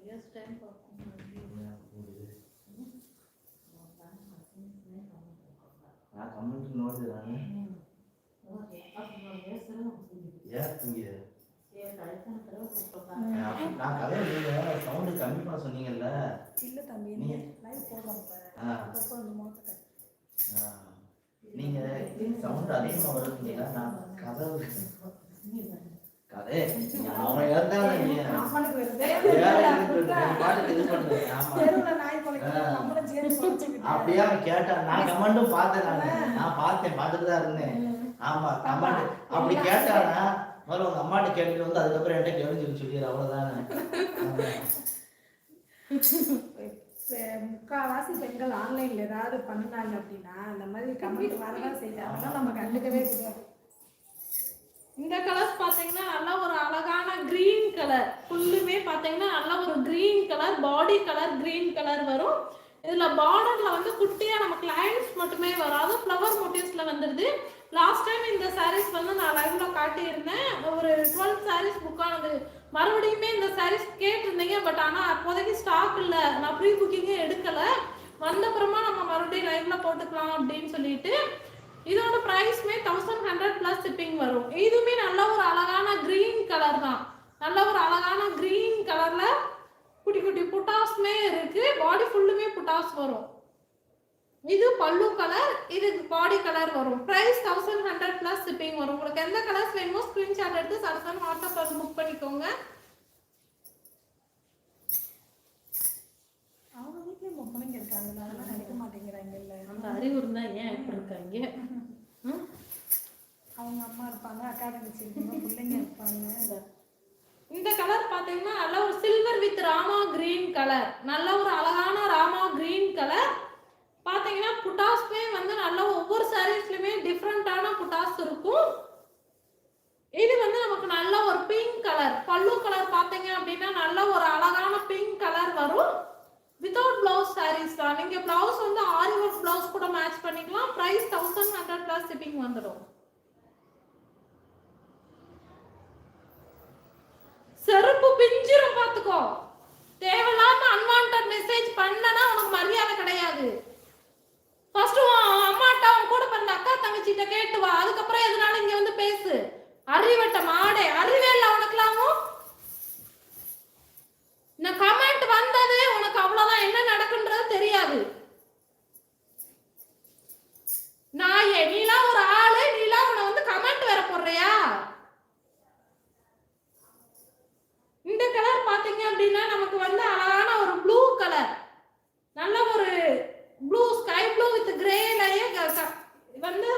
Years time பார்க்கும் நான் comment ನೋಡಿದಾನೆ ಯಾಕೆ ತುಂಗಿದೆ நான் கதை சவுண்டு கம்மி பண்ண சொன்னீங்கல்ல இல்லை தம்பி நீங்க- லைவ் போடுறோம்ல ஆ. அப்பப்போ அந்த முகத்தை ஆ. நீங்க சவுண்ட் அதிகமாக வருதுங்களா நான் கதை கதை அவன் இருந்தாலும் நீ பாட்டுக்கு இது. அப்படியே அவன் கேட்டான். நான் கமெண்டும் பார்த்தேன் நானு. நான் பார்த்தேன் பார்த்துட்டு தான் இருந்தேன். ஆமா கமெண்ட். அப்படி கேட்டானா முதல்ல உங்க அம்மாட்ட கேட்டுட்டு வந்து அதுக்கப்புறம் என்கிட்ட சொல்லி சொல்லிடு அவ்வளவுதானே. முக்காவாசி பெண்கள் ஆன்லைன்ல ஏதாவது பண்ணாங்க அப்படின்னா அந்த மாதிரி கமெண்ட் வரதான் அதெல்லாம் நம்ம கண்டுக்கவே கூடாது இந்த கலர்ஸ் பாத்தீங்கன்னா நல்லா ஒரு அழகான கிரீன் கலர் ஃபுல்லுமே பாத்தீங்கன்னா நல்லா ஒரு green colour body colour green colour வரும். இதுல பார்டர்ல வந்து குட்டியா நமக்கு லைன்ஸ் மட்டுமே வராது ஃப்ளவர் மோட்டிவ்ஸ்ல வந்துருது. லாஸ்ட் டைம் இந்த சாரீஸ் வந்து நான் லைவ்ல காட்டியிருந்தேன். ஒரு டுவெல் சாரீஸ் புக் ஆனது. மறுபடியுமே இந்த சாரீஸ் கேட்டிருந்தீங்க பட் ஆனா அப்போதைக்கு ஸ்டாக் இல்ல. நான் ப்ரீ புக்கிங்கே எடுக்கல. வந்தப்புறமா நம்ம மறுபடியும் லைவ்ல போட்டுக்கலாம் அப்படின்னு சொல்லிட்டு இதோட ப்ரைஸ்மே தௌசண்ட் ஹண்ட்ரட் ப்ளஸ் ஷிப்பிங் வரும். இதுவுமே நல்ல ஒரு அழகான க்ரீன் கலர் தான். நல்ல ஒரு அழகான க்ரீன் கலரில் குட்டி குட்டி புட்டாஸ்மே இருக்குது பாடி ஃபுல்லுமே புட்டாஸ் வரும். இது பல்லு கலர் இது பாடி கலர் வரும். Price thousand hundred plus shipping வரும். உங்களுக்கு எந்த கலர்ஸ் வேணுமோ ஸ்க்ரீன்ஷாட் எடுத்து சரசன் வாட்ஸ்அப் வந்து புக் பண்ணிக்கோங்க. அவங்க வீட்லேயும் பொம்பளைங்க அதெல்லாம் மாட்டேங்கிறாங்கல்ல. அந்த அறிவு இருந்தா ஏன் இப்படி இருக்காங்க? அவங்க அம்மா இருப்பாங்க அக்கா தங்கச்சி இருப்பாங்க பிள்ளைங்க இருப்பாங்க. இந்த கலர் பாத்தீங்கன்னா நல்ல ஒரு silver with rama green colour நல்ல ஒரு அழகான ராமா கிரீன் கலர் பாத்தீங்கன்னா புட்டாஸ்மே வந்து நல்ல ஒவ்வொரு சாரீஸ்லயுமே டிஃப்ரெண்டான புட்டாஸ் இருக்கும். இது வந்து நமக்கு நல்ல ஒரு பிங்க் கலர் பல்லு கலர் பாத்தீங்க அப்படின்னா நல்ல ஒரு அழகான பிங்க் வித்தவுட் பிளவுஸ் சாரீஸ் தான். நீங்க பிளவுஸ் வந்து ஆரி ஒர்க் பிளவுஸ் கூட மேட்ச் பண்ணிக்கலாம். Price thousand hundred plus shipping வந்துடும். செருப்பு பிஞ்சிரும் பாத்துக்கோ தேவையில்லாம அன்வான்ட் மெசேஜ் பண்ணனா உனக்கு மரியாதை கிடையாது. ஃபர்ஸ்ட் உன் அம்மாட்ட உன் கூட பிறந்த அக்கா தங்கச்சிட்ட கேட்டு வா. அதுக்கப்புறம் எதனால இங்க வந்து பேசு. அறிவட்ட மாடே. அறிவே இல்ல உனக்குலாமும் இந்த கமெண்ட் வந்ததே உனக்கு அவ்வளோ என்ன நடக்குன்றது தெரியாது நாயே நீலாம் ஒரு ஆளு நீலாம் உன்னை வந்து கமெண்ட் வேற போடுறியா இந்த கலர் பாத்தீங்க அப்படின்னா நமக்கு வந்து அழகான ஒரு ப்ளூ கலர் நல்ல ஒரு ப்ளூ ஸ்கை ப்ளூ வித் கிரேலயே வந்து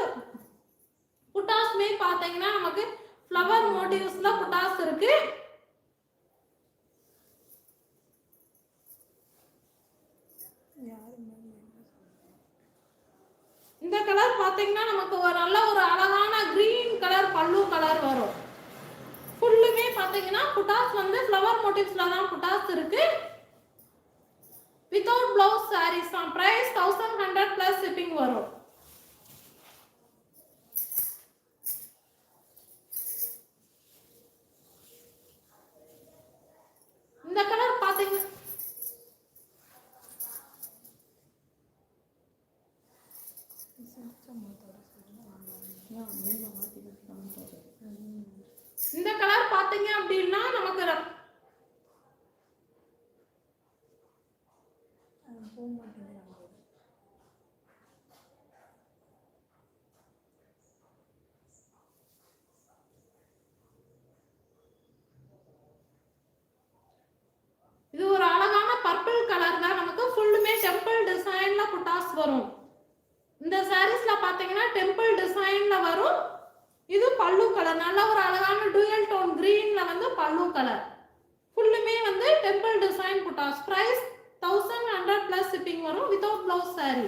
புட்டாஸ்மே பாத்தீங்கன்னா நமக்கு ஃப்ளவர் மோட்டிவ்ஸ்ல புட்டாஸ் இருக்கு யாருமே இந்த கலர் பார்த்தீங்கன்னா நமக்கு ஒரு நல்ல ஒரு அழகான கிரீன் கலர் பல்லு கலர் வரும். ஃபுல்லுமே பார்த்தீங்கன்னா புட்டாஸ் வந்து ஃப்ளவர் மோட்டிவ்ஸ்ல தான் புட்டாஸ் இருக்கு. வித்தவுட் பிளவுஸ் சாரீஸ் தான். Price thousand hundred plus shipping வரும் இந்த கலர் பாத்தீங்க இந்த கலர் பார்த்தீங்க அப்படின்னா நமக்கு போக மாட்டேங்கிறாங்க இது ஒரு அழகான பர்பிள் கலர் தான் நமக்கு ஃபுல்லுமே டெம்பிள் டிசைன்ல புட்டாஸ் வரும் இந்த சாரீஸ்ல பாத்தீங்கன்னா டெம்பிள் வரும். இது பல்லு கலர் நல்ல ஒரு அழகான டூயல் டோன் கிரீன்ல வந்து பல்லு கலர் ஃபுல்லுமே வந்து temple design buttas price thousand hundred plus shipping வரும் வித்தவுட் பிளவுஸ் சாரீ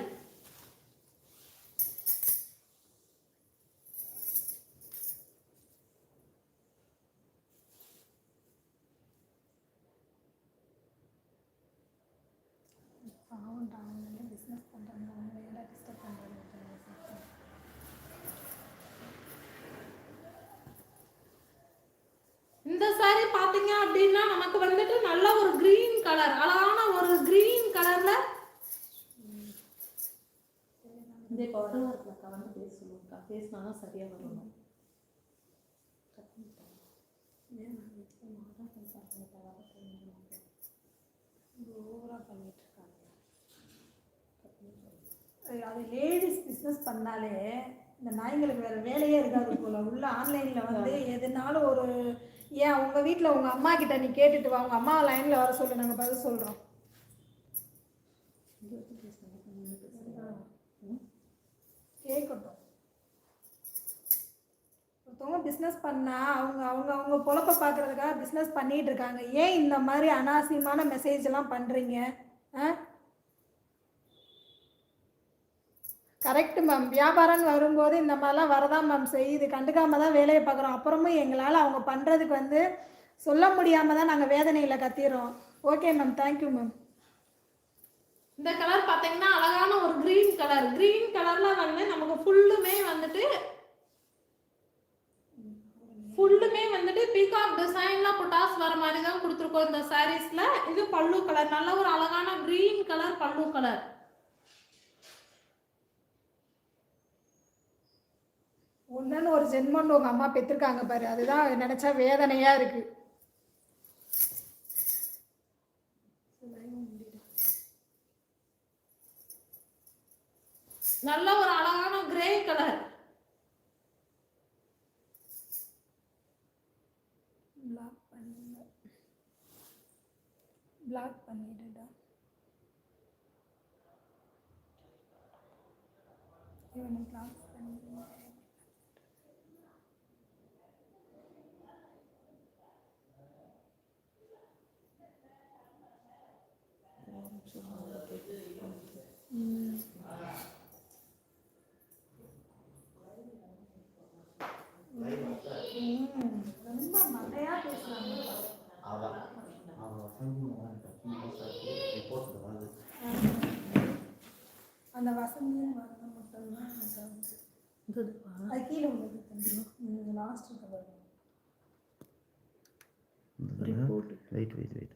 பாவம் அவங்க பிஸ்னஸ் பண்ணுறாங்க அவங்க ஏடா டிஸ்டர்ப் பண்ணுறாங்க இந்த saree பார்த்த பாத்தீங்க அப்படின்னா நமக்கு வந்துட்டு நல்ல ஒரு கிரீன் கலர் அழகான ஒரு கிரீன் கலர்ல இந்த இப்போ வரலாறுலக்கா வந்து பேச சொல்லுங்கக்கா பேசினாலும் சரியா வரணும். ஓவரா பண்ணிட்டு இருக்காங்க அது லேடிஸ் பிஸ்னஸ் பண்ணாலே இந்த நாய்ங்களுக்கு வேற வேலையே இருக்காது போல. உள்ள ஆன்லைன்ல வந்து எதுனாலும் ஒரு ஏன் உங்கள் வீட்டில் உங்கள் அம்மா கிட்ட நீ கேட்டுட்டு வா உங்கள் அம்மாவை லைனில் வர சொல்லு நாங்கள் பதில் சொல்கிறோம் கேட்கட்டும். ஒருத்தவங்க பிஸ்னஸ் பண்ணால் அவங்க அவங்க அவங்க பொழப்ப பார்க்கறதுக்காக பிஸ்னஸ் பண்ணிகிட்டு இருக்காங்க. ஏன் இந்த மாதிரி அனாவசியமான மெசேஜ் எல்லாம் பண்ணுறீங்க ஆ? கரெக்டு மேம் வியாபாரம்னு வரும்போது இந்த மாதிரிலாம் வரதான் மேம் செய்யுது. கண்டுக்காம தான் வேலையை பார்க்குறோம். அப்புறமும் எங்களால் அவங்க பண்ணுறதுக்கு வந்து சொல்ல முடியாமல் தான் நாங்கள் வேதனையில் கத்திடுறோம். Okay ma'am thank you ma'am இந்த கலர் பார்த்தீங்கன்னா அழகான ஒரு க்ரீன் கலர் க்ரீன் கலர்ல வந்து நமக்கு ஃபுல்லுமே வந்துட்டு ஃபுல்லுமே வந்துட்டு பீகாக் டிசைன்ல புட்டாஸ் வர மாதிரி தான் கொடுத்துருக்கோம் இந்த சாரீஸ்ல இது பல்லு கலர் நல்ல ஒரு அழகான க்ரீன் கலர் பல்லு கலர் ஒன்றுன்னு ஒரு ஜென்மன்னு உங்கள் அம்மா பெற்றிருக்காங்க பாரு. அதுதான் நினச்சா வேதனையாக இருக்குது நல்ல ஒரு அழகான கிரே கலர் பிளாக் பண்ணுங்க பிளாக் பண்ணிடுடா. இவனை பிளாக் ரொம்ப வசந்தி ரிப்போர்ட்ல வருது அந்த வசந்தியும் வரது மட்டும்தான். அது கீழே உள்ளது லாஸ்ட் இருக்க வெயிட் வெயிட் வெயிட்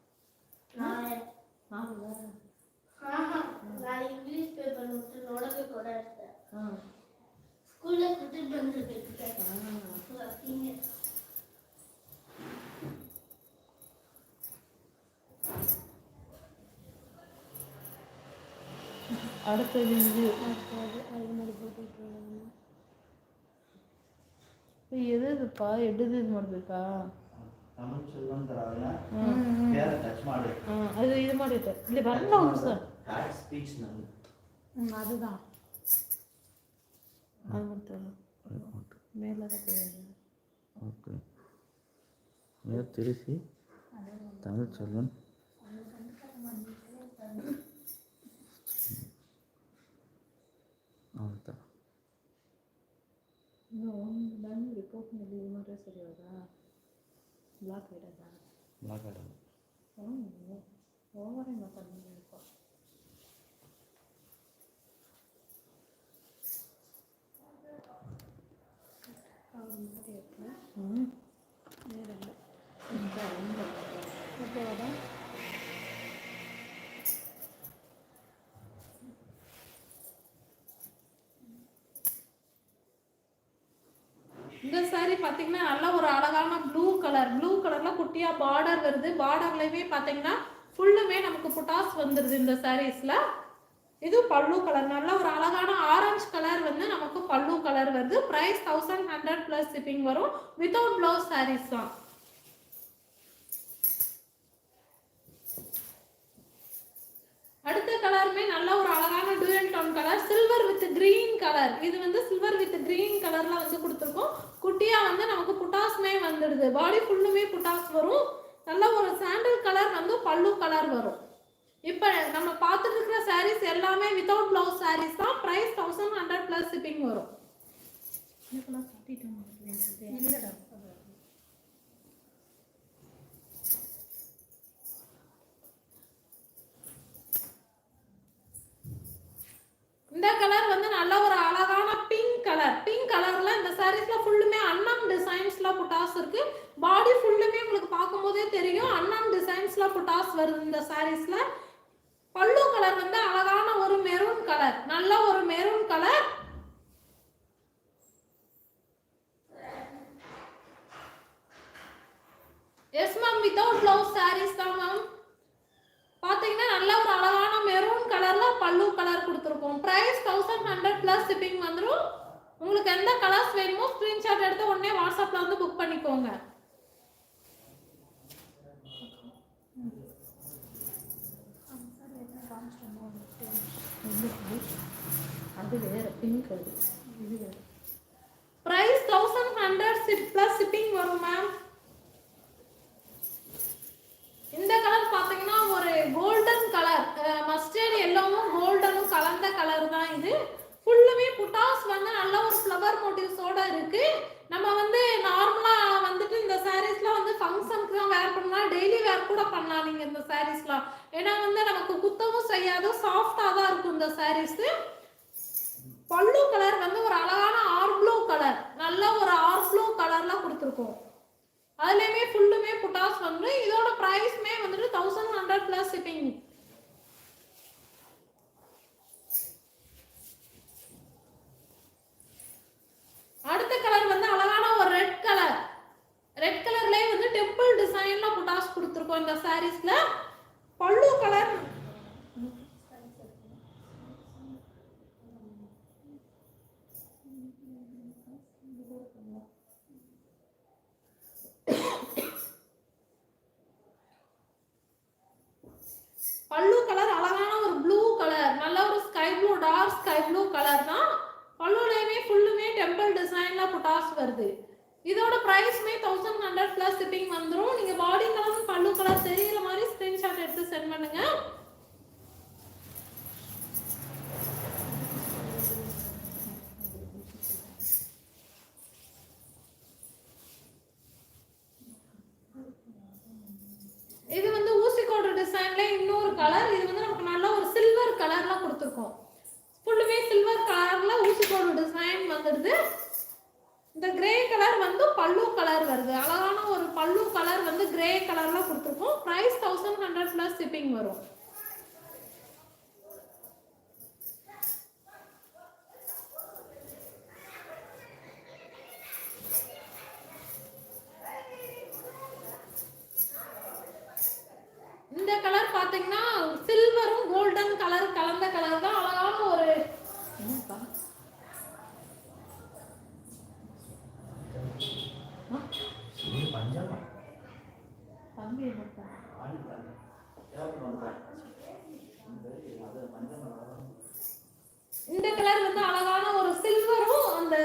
நான் இங்கிலீஷ் பேப்பர் மட்டும் நோடக்கு கூட எடுத்தேன். ஸ்கூல்ல கூட்டிட்டு வந்துருக்கேன் அடுத்தது இது எது இதுப்பா எடுது இது மாதிரி இருக்கா தமிழ் செல்வம் தராங்க பேரை டச் மாடு ஆ, அது இது மாதிரி இருக்கு இல்லை வரலாம் சார் பேட் ஸ்பீச் நம்ம அதுதான் அது மட்டும் மேலே தான் தெரியாது ஓகே நேர் திருச்சி தமிழ் செல்வன் அவ்வளோதான் Black Widow だ。Black Widow。うん、ね。大暴れのために பார்த்தீங்கன்னா நல்ல ஒரு அழகான ப்ளூ கலர் ப்ளூ கலரில் குட்டியாக பார்டர் வருது. பார்டர்லேயுமே பார்த்தீங்கன்னா ஃபுல்லுமே நமக்கு புட்டாஸ் வந்துடுது இந்த சாரீஸில் இது பல்லு கலர் நல்ல ஒரு அழகான ஆரஞ்சு கலர் வந்து நமக்கு பல்லு கலர் வருது. Price thousand hundred plus shipping வரும். வித்தவுட் ப்ளவுஸ் சாரீஸ் தான் அடுத்த கலருமே நல்ல ஒரு அழகான tone colour silver with green colour இது வந்து சில்வர் வித் கிரீன் கலர்ல வந்து கொடுத்துருக்கோம். குட்டியா வந்து நமக்கு புட்டாஸ்மே வந்துடுது. பாடி ஃபுல்லுமே புட்டாஸ் வரும். நல்ல ஒரு சாண்டல் கலர் வந்து பல்லு கலர் வரும். இப்போ நம்ம பார்த்துட்டு இருக்கிற சாரீஸ் எல்லாமே வித்தவுட் பிளவுஸ் சாரீஸ் தான் price thousand hundred plus shipping வரும். இந்த கலர் வந்து நல்ல ஒரு அழகான பிங்க் கலர் பிங்க் கலர்ல இந்த சாரீஸ்ல ஃபுல்லுமே அண்ணன் டிசைன்ஸ்ல புட்டாஸ் இருக்கு. பாடி ஃபுல்லுமே உங்களுக்கு பார்க்கும்போதே தெரியும். அன்னம் டிசைன்ஸ்ல புட்டாஸ் வருது இந்த சாரீஸ்ல பல்லு கலர் வந்து அழகான ஒரு மெரூன் கலர் நல்ல ஒரு maroon colour yes ma'am without blouse sarees தான் மேம் பார்த்தீங்கன்னா நல்ல ஒரு அழகான மெரூன் கலர்ல பல்லு கலர் கொடுத்துருக்கோம். Price thousand hundred plus shipping வந்துடும் உங்களுக்கு எந்த கலர்ஸ் வேணுமோ ஸ்க்ரீன்ஷாட் எடுத்து உடனே வாட்ஸ்அப்ல வந்து புக் பண்ணிக்கோங்க. அது வேற பிங்க் அது இது வேற price thousand hundred plus shipping வரும் மேம் இந்த கலர் பார்த்தீங்கன்னா ஒரு கோல்டன் கலர் மஸ்டர்ட் எல்லோவும் கோல்டனும் கலந்த கலர் தான் இது. ஃபுல்லுமே புட்டாஸ் வந்து நல்ல ஒரு ஃப்ளவர் மோட்டிவ்ஸோட இருக்கு. நம்ம வந்து நார்மலா வந்துட்டு இந்த சாரீஸ்லாம் வந்து ஃபங்க்ஷனுக்கு தான் வேர் பண்ணலாம். டெய்லி வேர் கூட பண்ணலாம் நீங்க இந்த சாரீஸ்லாம் ஏன்னா வந்து நமக்கு குத்தவும் செய்யாது சாஃப்டா தான் இருக்கும் இந்த சாரீஸ் பல்லு கலர் வந்து ஒரு அழகான ஆர் ப்ளூ கலர் நல்ல ஒரு ஆர் ப்ளூ கலர்ல கொடுத்துருக்கோம். அதுலயுமே ஃபுல்லுமே புட்டாஸ் வந்து இதோட பிரைஸ்மே வந்துட்டு தௌசண்ட் ஹண்ட்ரட் பிளஸ் ஷிப்பிங் அடுத்த கலர் வந்து அழகான ஒரு ரெட் கலர் ரெட் கலர்லயே வந்து டெம்பிள் டிசைன்ல புட்டாஸ் கொடுத்துருக்கோம் இந்த சாரீஸ்ல பல்லு கலர் பல்லு கலர் அழகான ஒரு ப்ளூ கலர் நல்ல ஒரு sky blue dark sky blue colour தான் பல்லுலையுமே ஃபுல்லுமே டெம்பிள் டிசைன்ல டாஸ் வருது. இதோட ப்ரைஸுமே தௌசண்ட் ஹண்ட்ரட் பிளஸ் ஷிப்பிங் வந்துடும் கிரே கலர்லாம் கொடுத்துருக்கோம். Price thousand hundred plus shipping வரும் இந்த கலர் பாத்தீங்கன்னா சில்வரும் கோல்டன் கலர் கலந்த கலர் தான் அழகான ஒரு என்னப்பா இது பஞ்சமா தம்பி இந்த கலர் வந்து அழகான ஒரு சில்வரும் அந்த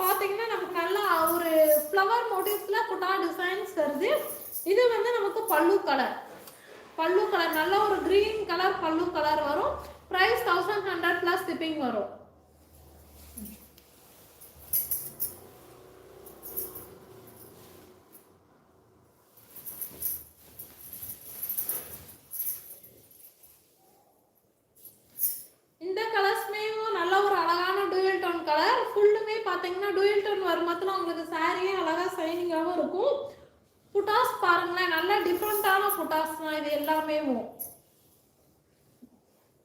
பாத்தீங்கன்னா நமக்கு நல்லா ஒரு ஃப்ளவர் மோட்டிவ்ஸ்ல புட்டா டிசைன்ஸ் வருது. இது வந்து நமக்கு பல்லு கலர் பல்லு கலர் நல்ல ஒரு கிரீன் கலர் பல்லு கலர் வரும். Price thousand hundred plus shipping வரும் இந்த கலர்ஸ்மே நல்ல ஒரு அழகான டூயல் டோன் கலர் ஃபுல்லுமே பார்த்தீங்கன்னா டூயல் டோன் வரும்போதுல உங்களுக்கு சாரியே அழகாக ஷைனிங்காகவும் இருக்கும். புட்டாஸ் பாருங்களேன் நல்ல டிஃப்ரெண்ட்டான புட்டாஸ் தான் இது எல்லாமே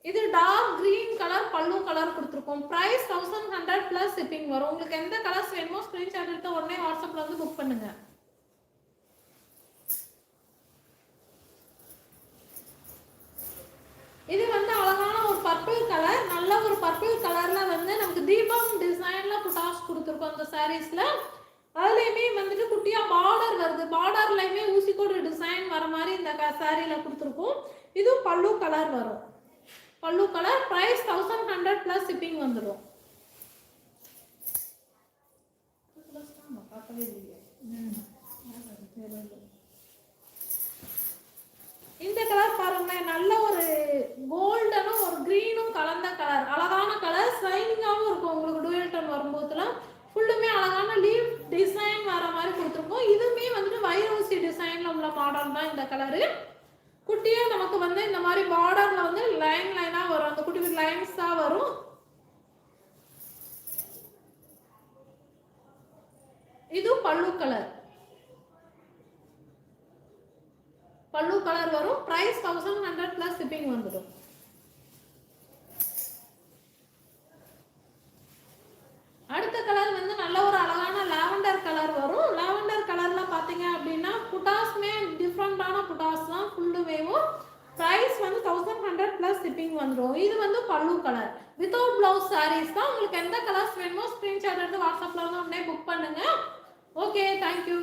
இது dark green colour pallu colour கொடுத்துருக்கோம். Price thousand hundred plus shipping வரும். உங்களுக்கு எந்த கலர்ஸ் வேணுமோ ஸ்க்ரீன்ஷாட் எடுத்து உடனே வாட்ஸ்அப்பில் வந்து புக் பண்ணுங்கள் இது வந்து அழகான ஒரு பர்பிள் கலர் நல்ல ஒரு பர்பிள் கலர்ல வந்து நமக்கு தீபம் டிசைன்ல புட்டாஸ் கொடுத்துருக்கோம் அந்த சாரீஸில் அதுலேயுமே வந்துட்டு குட்டியாக பார்டர் வருது. பார்டர்லையுமே ஊசிக்கோடு டிசைன் வர மாதிரி இந்த சாரியில் கொடுத்துருக்கோம். இதுவும் பல்லு கலர் வரும். Pallu colour price thousand hundred plus shipping வந்துடும் இந்த கலர் பாருங்களேன் நல்ல ஒரு கோல்டனும் ஒரு க்ரீனும் கலந்த கலர் அழகான கலர் ஷைனிங்காகவும் இருக்கும் உங்களுக்கு டூயல் டன் வரும்போதுலாம் அழகான லீவ் டிசைன் வர மாதிரி கொடுத்துருக்கோம். இதுவுமே வந்துட்டு வைரூசி டிசைனில் உள்ள மாடல் தான் இந்த கலரு குட்டியாக நமக்கு வந்து இந்த மாதிரி பார்டரில் வந்து லைன் லைனாக வரும். அந்த குட்டி லைன்ஸ் தான் வரும். இது பல்லு கலர் பல்லு கலர் வரும். Price thousand hundred plus shipping வந்துடும் அடுத்த கலர் வந்து நல்ல ஒரு அழகான லாவெண்டர் கலர் வரும் லாவெண்டர் கலர்ல பாத்தீங்க அப்படின்னா புட்டாஸ்மே டிஃப்ரெண்டான புட்டாஸ் தான் ஃபுல்லுமேவும் ப்ரைஸ் வந்து தௌசண்ட் ஹண்ட்ரட் ப்ளஸ் ஷிப்பிங் வந்துடும் இது வந்து பல்லு கலர் வித்தவுட் பிளவுஸ் சாரீஸ் தான் உங்களுக்கு எந்த கலர்ஸ் வேணுமோ ஸ்க்ரீன்ஷாட் எடுத்து வாட்ஸ்அப்பில் வந்து உடனே புக் பண்ணுங்க. Okay thank you